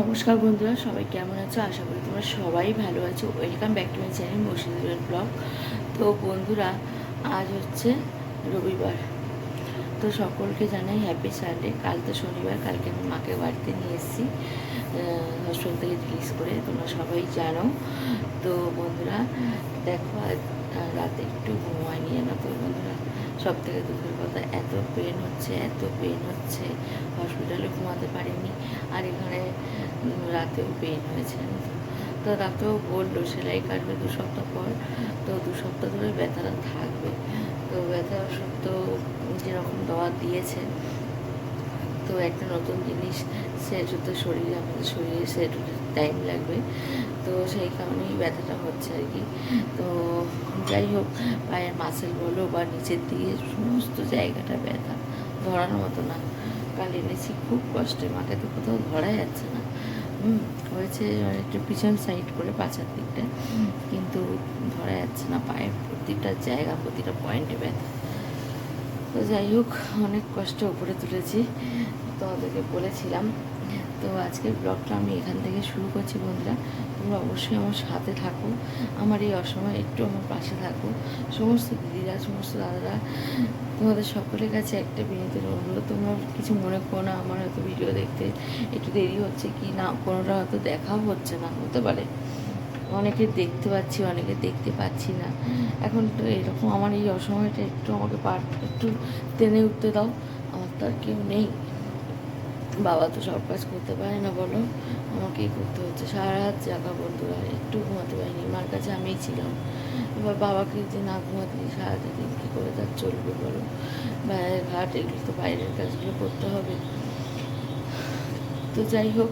নমস্কার বন্ধুরা, সবাই কেমন আছো? আশা করি তোমরা সবাই ভালো আছো। Welcome back to my channel Murshidabad blog তো বন্ধুরা, আজ হচ্ছে রবিবার। তো সকলকে জানাই হ্যাপি সানডে কাল তো শনিবার, কালকে আমি মাকে বাড়িতে নিয়ে এসেছি। হসপিটাল থেকে রিলিজ করে তোমরা সবাই জানো। তো বন্ধুরা, দেখো রাতে একটু ঘুমায়নি না তো বন্ধুরা সব থেকে দুঃখের কথা, এত পেন হচ্ছে, এত পেন হচ্ছে হসপিটালে ঘুমাতে পারিনি, আর এখানে রাতেও পেন হয়েছে তো। ডাক্তারও বলল, সেলাই কাটবে দু সপ্তাহ পর, তো দু সপ্তাহ ধরে ব্যথাটা থাকবে তো ব্যথা ওষুধ তো যেরকম দেওয়া দিয়েছে, তো একটা নতুন জিনিস সেট হতে শরীরে আমাদের শরীরে সেট হতে টাইম লাগবে। তো সেই কারণেই ব্যথাটা হচ্ছে আর কি। তো যাই হোক, পায়ের মাসেল বলো বা নিচের দিকে সমস্ত জায়গাটা ব্যথা। ধরার মতো না। কাল এনেছি, খুব কষ্টে। মাকে তো কোথাও ধরা যাচ্ছে না। হয়েছে একটু পিছন সাইড করে পাছার দিকটা। কিন্তু ধরা যাচ্ছে না পায়ের প্রতিটা জায়গা, প্রতিটা পয়েন্টে ব্যথা। তো যাই হোক, অনেক কষ্ট উপরে তুলেছি। তোমাদেরকে বলেছিলাম তো আজকের ব্লগটা আমি এখান থেকে শুরু করছি বন্ধুরা। তোমরা অবশ্যই আমার সাথে থাকো। আমার এই অসময় একটু আমার পাশে থাকো। সমস্ত দিদিরা, সমস্ত দাদারা, তোমাদের সকলের কাছে একটা বিনীত অনুরোধ। তোমরা কিছু মনে করো না, আমার হয়তো ভিডিও দেখতে একটু দেরি হচ্ছে কি না, কোনোটা হয়তো দেখাও হচ্ছে না, হতে পারে। অনেকে দেখতে পাচ্ছি, অনেকে দেখতে পাচ্ছি না। এখন তো এরকম আমার এই অসময়টা একটু আমাকে পার একটু টেনে উঠতে দাও। আমার তো আর কেউ নেই। বাবা তো সব কাজ করতে পারে না, বলো। আমাকেই করতে হচ্ছে? সারা রাত জাগা বন্ধুরা একটু ঘুমাতে পারিনি। মার কাছে আমিই ছিলাম। এবার বাবাকে যে না ঘুমাতে সারাটা দিন কী করে তার চলবে, বলো? বাইরের ঘাট, এগুলো তো বাইরের কাজগুলো করতে হবে। তো যাই হোক,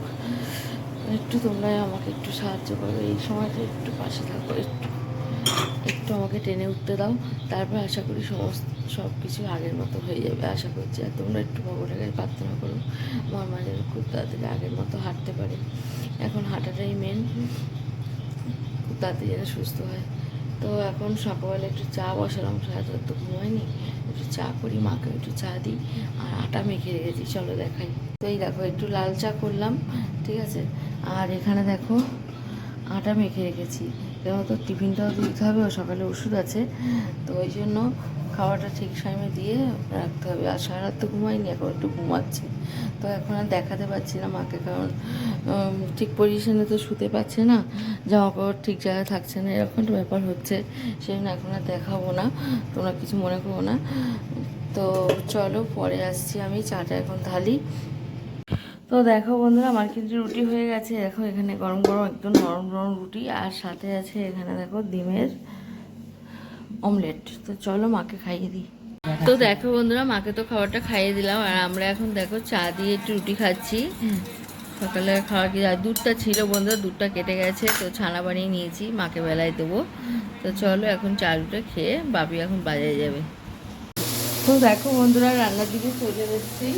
একটু তোমরা আমাকে একটু সাহায্য করো। এই সময়টা একটু পাশে থাকো, একটু একটু আমাকে টেনে উঠতে দাও, তারপর আশা করি সমস্ত সব কিছু আগের মতো হয়ে যাবে। আশা করছি আর তোমরা একটু ভগবানের প্রার্থনা করো। আমার মা যেন খুব তাড়াতাড়ি আগের মতো হাঁটতে পারে। এখন হাঁটাটাই মেন খুব তাড়াতাড়ি যেন সুস্থ হয়। তো এখন সকালবেলা একটু চা বসালাম, সারা রাত তো ঘুমায়নি একটু চা করি, মাকে একটু চা দিই, আর আটা মেখে রেখেছি। চলো দেখাই। তো এই দেখো, একটু লাল চা করলাম, ঠিক আছে? আর এখানে দেখো, আটা মেখে রেখেছি। যেমন তো টিফিনটাও দিতে হবে, ও সকালে ওষুধ আছে। তো ওই জন্য খাওয়াটা ঠিক টাইমে দিয়ে রাখতে হবে। আর সারা রাত তো ঘুমাইনি, এখন একটু ঘুমাচ্ছে। তো এখন আর দেখাতে পারছি না মাকে, কারণ ঠিক পজিশনে তো শুতে পারছে না জামা কাপড় ঠিক জায়গায় থাকছে না, এরকম একটা ব্যাপার হচ্ছে। সেই জন্য এখন আর দেখাবো না, তোমরা কিছু মনে করো না। তো চলো, পরে আসছি আমি, চাটা এখন ঢালি। তো দেখো বন্ধুরা আমার কিন্তু রুটি হয়ে গেছে। দেখো এখানে গরম গরম একদম নরম নরম রুটি আর সাথে আছে এখানে দেখো ডিমের অমলেট তো চলো মাকে খাইয়ে দিই। তো দেখো বন্ধুরা মাকে তো খাবারটা খাইয়ে দিলাম আর আমরা এখন দেখো চা দিয়ে একটু রুটি খাচ্ছি। সকালে খাওয়ার কি দুধটা ছিল বন্ধুরা দুধটা কেটে গেছে তো ছানা বানিয়ে নিয়েছি মাকে বেলায় দেবো। তো চলো এখন চা রুটা খেয়ে বাপি এখন বাজারে যাবে। তো দেখো বন্ধুরা রান্নার দিকে চলে এসেছি।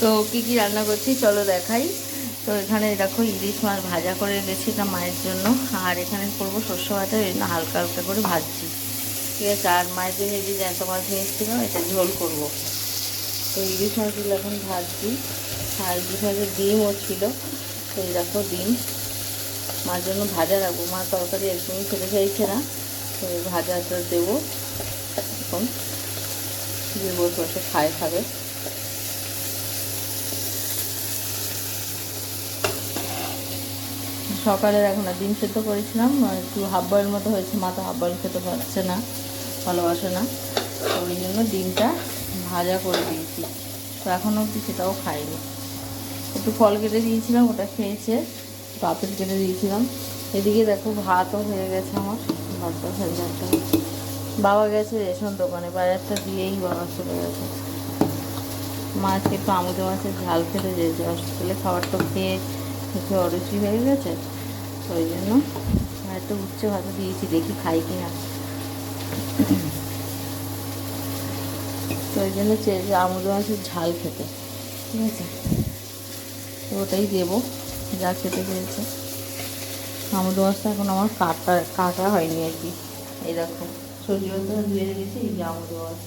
তো কি কি রান্না করছি চলো দেখাই। তো এখানে দেখো ইলিশ মাছ ভাজা করে এটা মায়ের জন্য। আর এখানে করব শস্য ভাজা এই জন্য হালকা হালকা করে ভাজছি। ঠিক আছে, আর মায়ের জন্য যে জ্যান্ত মাছ নিয়ে এসেছিলাম এটা ঝোল করব। তো ইলিশ মাছগুলো এখন ভাজছি। আর ইলিশ মাছের ডিমও ছিল। তো দেখো ডিম। মার জন্য ভাজা রাখব। মা তরকারি একদমই খেতে চাইছে না। তো ভাজাটা দেবো। এখন দিয়ে বসে বসে খায় খাবে। সকালে এখন আর ডিম সেদ্ধ করেছিলাম একটু হাফ বয়েল মতো হয়েছে, মা তো হাফ বয়েল খেতে পারছে না, ভালোবাসে না। তো ওই জন্য ডিমটা ভাজা করে দিয়েছি। তো এখন অবধি সেটাও খাইনি। একটু ফল কেটে দিয়েছিলাম, ওটা খেয়েছে একটু আপেল কেটে দিয়েছিলাম। এদিকে দেখো ভাতও হয়ে গেছে আমার, ভাতটা হয়ে যাচ্ছে বাবা গেছে রেশন দোকানে, বাজারটা দিয়েই বাবা চলে গেছে। মাছ একটু আমুদে মাছের ঝাল খেতে চেয়েছে হসপিটালে খাবারটা খেয়ে একটু অরুচি হয়ে গেছে। তো ওই জন্য। আর একটু ভাত দিয়েছি, দেখি খাই কি না তো ওই জন্য চেয়েছে আমুদে মাছের ঝাল খেতে। ঠিক আছে? তো ওটাই দেবো, যা খেতে চেয়েছে আমুদে মাছটা এখন আমার কাটা কাটা হয়নি আর কি। দেখো, সবজি বলতে ধুয়ে রেখেছি, এই যে আমুদে মাছ।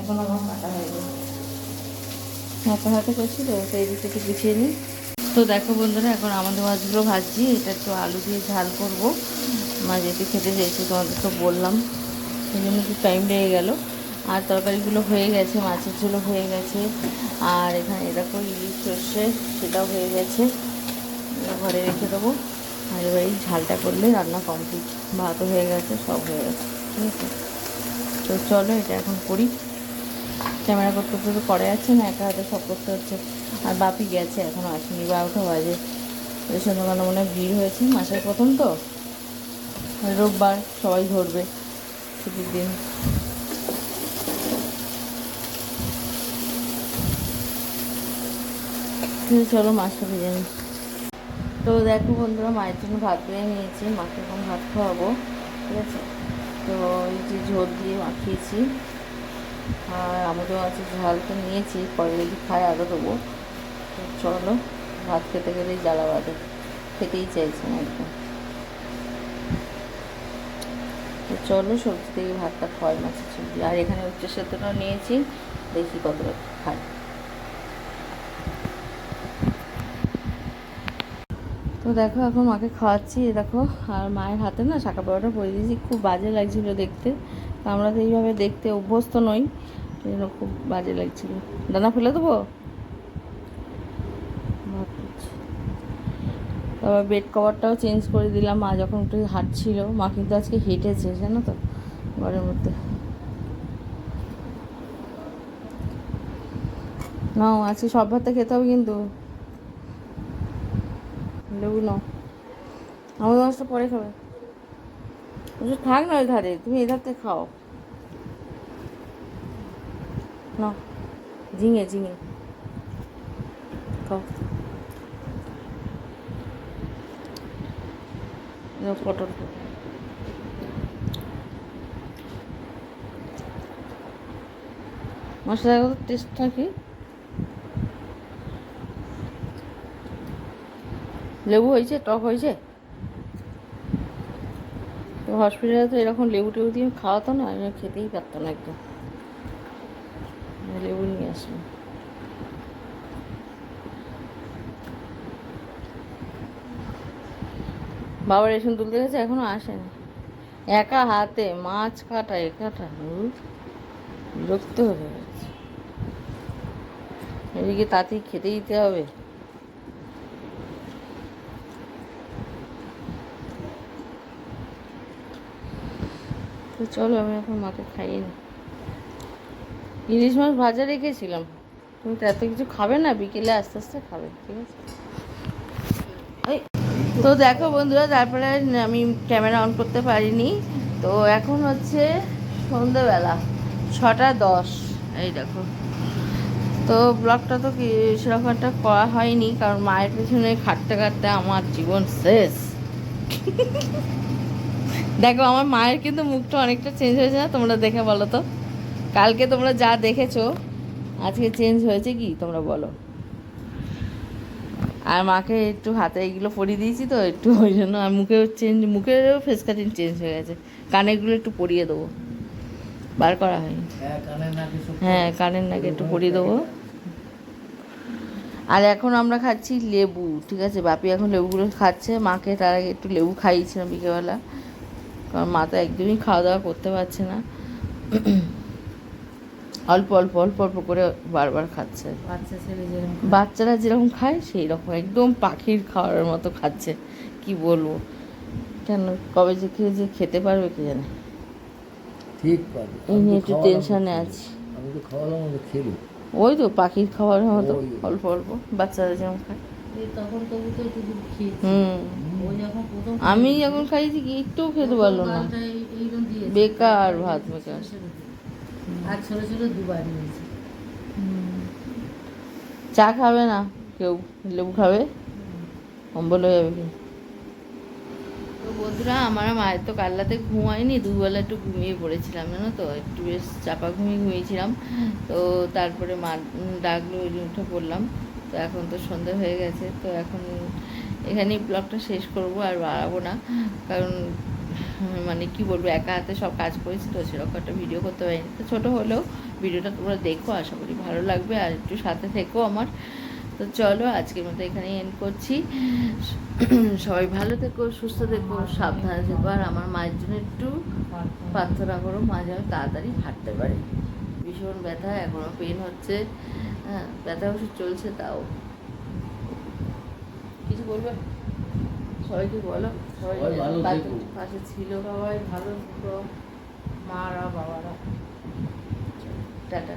এখন আমার কাটা হয়নি হাতে হাতে করছি তো তো এই দিক থেকে গুছিয়ে নিই। তো দেখো বন্ধুরা, এখন আমাদের মাছগুলো ভাজছি এটা একটু আলু দিয়ে ঝাল করব। মা যেহেতু খেতে চেয়েছি, তোমাদের তো বললাম। সেই জন্য একটু টাইম লেগে গেল। আর তরকারিগুলো হয়ে গেছে, মাছের ঝোলো হয়ে গেছে। আর এখানে এরকম ইলিশ সর্ষে, সেটাও হয়ে গেছে। ঘরে রেখে দেবো। আর এবার এই ঝালটা করলে রান্না কমপ্লিট ভাতও হয়ে গেছে, সব হয়ে গেছে। ঠিক আছে? তো চলো এটা এখন করি। ক্যামেরা করতে তো করে যাচ্ছে না, একা হাতে সব করতে হচ্ছে। আর বাপি গেছে এখনও আসেনি বারোটা বাজে। রেশন দোকানে মনে হয় ভিড় হয়েছে, মাসের প্রথম তো। রোববার সবাই ধরবে ছুটির দিন। চলো মাছটা ভেজে তো দেখো বন্ধুরা, মায়ের জন্য ভাত বেড়ে নিয়েছি, মাকে এখন ভাত খাওয়াবো, ঠিক আছে? তো এই যে ঝোল দিয়ে মাখিয়েছি। আর আমাদের আছে ঝাল তো নিয়েছি, পরে যদি খায় আরও দেবো। চলো, ভাত খেতে গেলেই জ্বালা বাঁধে খেতেই চাইছে না একদম। তো চলো, সবজি থেকে ভাতটা খাওয়াই, মাছের সবজি। আর এখানে উচ্চ সেদ্ধটা নিয়েছি, দেখি কতটা খায় তো দেখো, এখন মাকে খাওয়াচ্ছি, দেখো। আর মায়ের হাতে না শাঁকা পাউডার পরে দিয়েছি, খুব বাজে লাগছিল দেখতে। আমরা তো এইভাবে দেখতে অভ্যস্ত নই। সেই জন্য খুব বাজে লাগছিল। দানা ফেলে দেবো? তারপর বেড কভারটাও চেঞ্জ করে দিলাম। মা যখন একটু হাঁটছিল, মা কিন্তু আজকে হেঁটেছে, জানো তো, ঘরের মধ্যে। নাও আজকে সব ভাতটা খেতে হবে কিন্তু। লেবু আমার মাছটা পরে খাবে। বলছো থাক না ওই ধারে, তুমি এই ধার থেকে খাও। নাও ঝিঙে ঝিঙে। খাও। পটল মশলা টেস্টটা কি লেবু হয়েছে, টক হয়েছে? তো হসপিটালে তো এরকম লেবু টেবু দিয়ে খাওয়াতো না, আমি খেতেই পারতাম না একদম। লেবু নিয়ে আসলাম বাবা রেশন তুলতে গেছে, এখনও আসেনি। একা হাতে মাছ কাটা, এ কাটা বিরক্ত হয়ে গেছে। এদিকে তাতেই খেতে দিতে হবে। তো চলো, আমি এখন মাকে খাইয়ে নিই ইলিশ মাছ ভাজা রেখেছিলাম। তুমি তো এত কিছু খাবে না, বিকেলে আস্তে আস্তে খাবে, ঠিক আছে? তো দেখো বন্ধুরা, তারপরে আমি ক্যামেরা অন করতে পারিনি। তো এখন হচ্ছে সন্ধ্যেবেলা, ছটা দশ। এই দেখো। তো ব্লগটা তো সেরকম একটা করা হয়নি, কারণ মায়ের পেছনে খাটতে খাটতে আমার জীবন শেষ। দেখো আমার মায়ের কিন্তু মুখটা অনেকটা চেঞ্জ হয়েছে না? তোমরা দেখে বলো তো। কালকে তোমরা যা দেখেছ আজকে চেঞ্জ হয়েছে কি? তোমরা বলো। আর মাকে একটু হাতে এগুলো পরিয়ে দিয়েছি তো একটু ওই জন্য আর মুখেও চেঞ্জ মুখেরও ফেস কাটিং চেঞ্জ হয়ে গেছে। কানেরগুলো একটু পরিয়ে দেবো। বার করা হয়নি। হ্যাঁ কানের নাকে একটু পরিয়ে দেবো। আর এখন আমরা খাচ্ছি লেবু ঠিক আছে? বাপি এখন লেবুগুলো খাচ্ছে মাকে তার আগে একটু লেবু খাইয়েছিলাম বিকেলবেলা। কারণ মা তো একদমই খাওয়া দাওয়া করতে পারছে না। অল্প অল্প অল্প অল্প করে বারবার খাচ্ছে। বাচ্চা ছেলে বাচ্চারা যেরকম খায় সেই রকম একদম পাখির খাওয়ার মতো খাচ্ছে। কি বলব? কেন? কবে যে খেয়ে যে খেতে পারবে কে জানে? ঠিক পাবে এই নিয়ে একটু টেনশনে আছি। আমি তো খাওয়ালাম খেলো। ওই তো পাখির খাওয়ার মতো। অল্প অল্প। বাচ্চারা যেমন খায়। আমি যখন খাইছি কি একটু খেতে পারল না। বেকার ভাত বেকার ছোট ছোট দিয়ে। আর ছোট ছোট দুবার নিয়েছে চা খাবে না কেউ? লেবু খাবে? অম্বল হয়ে যাবে কি? তো বন্ধুরা আমার মায়ের তো কাল রাতে ঘুমায়নি দুবেলা একটু ঘুমিয়ে পড়েছিলাম জানো তো? একটু বেশ চাপা ঘুমিয়ে ঘুমিয়েছিলাম। তো তারপরে মা ডাকলো ওই উঠে পড়লাম তো এখন তো সন্ধ্যা হয়ে গেছে তো এখন এখানেই ব্লগটা শেষ করব আর বাড়াবো না। কারণ মানে কি বলব একা হাতে সব কাজ করেছি তো সেরকম একটা ভিডিও করতে পারিনি। তো ছোটো হলেও ভিডিওটা তোমরা দেখো আশা করি ভালো লাগবে। আর একটু সাথে থেকো আমার। তো চলো আজকের মতো এখানেই এন্ড করছি। সবাই ভালো থেকো সুস্থ থেকো সাবধানে থেকো। আর আমার মায়ের জন্য একটু প্রার্থনা করো মা যেন তাড়াতাড়ি হাঁটতে পারে। ভীষণ ব্যথা এখনও পেন হচ্ছে। হ্যাঁ ব্যথা ওষুধ চলছে তাও। কিছু বলবে? সবাইকে বলো। সবাই পাশে- ছিল। সবাই ভালো মারা বাবারা। টাটা।